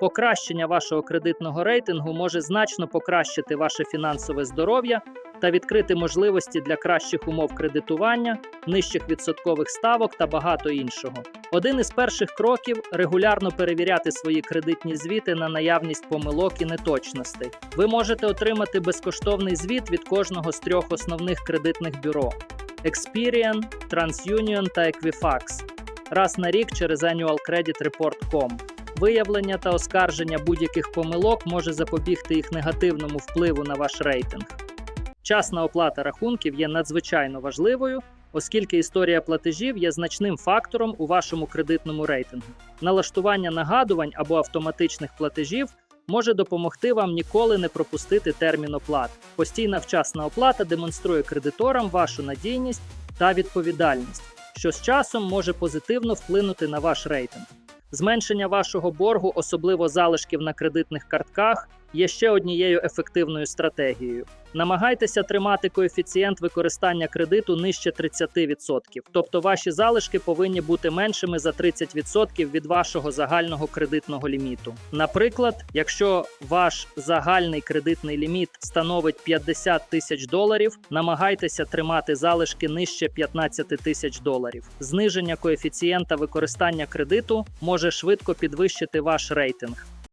Покращення вашого кредитного рейтингу може значно покращити ваше фінансове здоров'я та відкрити можливості для кращих умов кредитування, нижчих відсоткових ставок та багато іншого. Один із перших кроків регулярно перевіряти свої кредитні звіти на наявність помилок і неточностей. Ви можете отримати безкоштовний звіт від кожного з трьох основних кредитних бюро: Experian, TransUnion та Equifax раз на рік через annualcreditreport.com. Виявлення та оскарження будь-яких помилок може запобігти їх негативному впливу на ваш рейтинг. Часна оплата рахунків є надзвичайно важливою, оскільки історія платежів є значним фактором у вашому кредитному рейтингу. Налаштування нагадувань або автоматичних платежів може допомогти вам ніколи не пропустити термін оплат. Постійна вчасна оплата демонструє кредиторам вашу надійність та відповідальність, що з часом може позитивно вплинути на ваш рейтинг. Зменшення вашого боргу, особливо залишків на кредитних картках, є ще однією ефективною стратегією. Намагайтеся тримати коефіцієнт використання кредиту нижче 30%, тобто ваші залишки повинні бути меншими за 30% від вашого загального кредитного ліміту. Наприклад, якщо ваш загальний кредитний ліміт становить 50 тисяч доларів, намагайтеся тримати залишки нижче 15 тисяч доларів. Зниження коефіцієнта використання кредиту може швидко підвищити ваш рейтинг.